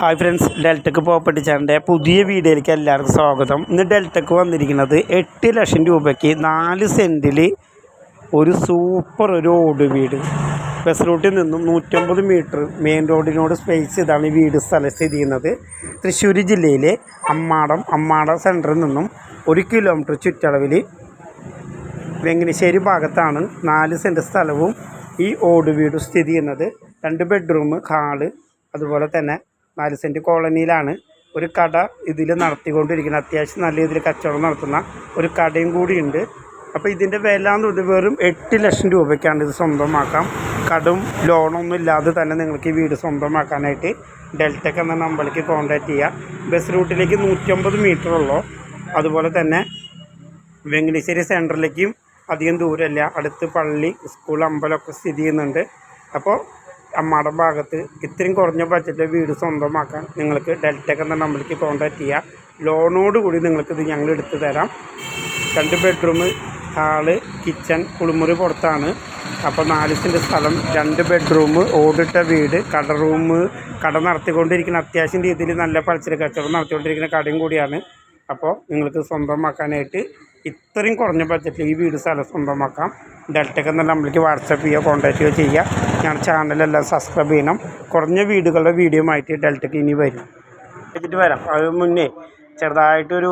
Hi friends ഡെൽറ്റക്ക് property ചാനലിന്റെ പുതിയ വീഡിയോയിലേക്ക് എല്ലാവർക്കും സ്വാഗതം. ഇന്ന് ഡെൽറ്റക്ക് വന്നിരിക്കുന്നത് എട്ട് ലക്ഷം രൂപയ്ക്ക് നാല് സെന്റിൽ ഒരു സൂപ്പർ ഒരു ഓട് വീട്. ബസ് റൂട്ടിൽ നിന്നും നൂറ്റമ്പത് മീറ്റർ മെയിൻ റോഡിനോട് സ്പേസ് ഇതാണ് ഈ വീട് സ്ഥലം സ്ഥിതി ചെയ്യുന്നത്. തൃശ്ശൂർ ജില്ലയിലെ അമ്മാടം അമ്മാട സെന്ററിൽ നിന്നും ഒരു കിലോമീറ്റർ ചുറ്റളവിൽ വെങ്ങനശ്ശേരി ഭാഗത്താണ് നാല് സെന്റ് സ്ഥലവും ഈ ഓട് വീടും സ്ഥിതി ചെയ്യുന്നത്. രണ്ട് ബെഡ്റൂം ഹാൾ അതുപോലെ തന്നെ നാല് സെന്റ് കോളനിയിലാണ് ഒരു കട ഇതിൽ നടത്തിക്കൊണ്ടിരിക്കുന്നത്. അത്യാവശ്യം നല്ല രീതിയിൽ കച്ചവടം നടത്തുന്ന ഒരു കടയും കൂടിയുണ്ട്. അപ്പോൾ ഇതിന്റെ വില എന്ന് പറയുന്നത് വെറും എട്ട് ലക്ഷം രൂപയ്ക്കാണ് ഇത് സ്വന്തമാക്കാം. കടും ലോണൊന്നും ഇല്ലാതെ തന്നെ നിങ്ങൾക്ക് ഈ വീട് സ്വന്തമാക്കാനായിട്ട് ഡെൽറ്റക്ക് എന്ന നമ്പറിലേക്ക് കോൺടാക്റ്റ് ചെയ്യുക. ബസ് റൂട്ടിലേക്ക് നൂറ്റമ്പത് മീറ്റർ ഉള്ളൂ. അതുപോലെ തന്നെ വെങ്ങനശ്ശേരി സെന്ററിലേക്കും അധികം ദൂരമില്ല. അടുത്ത് പള്ളി സ്കൂൾ അമ്പലമൊക്കെ സ്ഥിതി ചെയ്യുന്നുണ്ട്. അപ്പോൾ അമ്മാടം ഭാഗത്ത് ഇത്രയും കുറഞ്ഞ ബഡ്ജറ്റിൽ വീട് സ്വന്തമാക്കാൻ നിങ്ങൾക്ക് ഡെൽറ്റക്ക് എന്ന നമ്പറിലേക്ക് കോൺടാക്റ്റ് ചെയ്യാം. ലോണോട് കൂടി നിങ്ങൾക്ക് ഇത് ഞങ്ങൾ എടുത്തു തരാം. രണ്ട് ബെഡ്റൂം ഹാൾ കിച്ചൺ കുളിമുറി പുറത്താണ്. അപ്പോൾ നാല് സെന്റ് സ്ഥലം രണ്ട് ബെഡ്റൂം ഓടിട്ട വീട് കട റൂം കട നടത്തിക്കൊണ്ടിരിക്കുന്ന അത്യാവശ്യം രീതിയിൽ നല്ല പലചരക്ക് കച്ചവടം നടത്തിക്കൊണ്ടിരിക്കുന്ന കടയും കൂടിയാണ്. അപ്പോൾ നിങ്ങൾക്ക് സ്വന്തമാക്കാനായിട്ട് ഇത്രയും കുറഞ്ഞ ബഡ്ജറ്റിൽ ഈ വീട് സ്ഥലം സ്വന്തമാക്കാം. ഡെൽറ്റക്ക് എന്ന നമ്മൾക്ക് വാട്സപ്പ് ചെയ്യുക കോൺടാക്റ്റ് ചെയ്യുക ചെയ്യുക. ഞാൻ ചാനലെല്ലാം സബ്സ്ക്രൈബ് ചെയ്യണം. കുറഞ്ഞ വീടുകളുടെ വീഡിയോ ആയിട്ട് ഡെൽറ്റക്ക് ഇനി വരും. വെച്ചിട്ട് വരാം. അത് മുന്നേ ചെറുതായിട്ടൊരു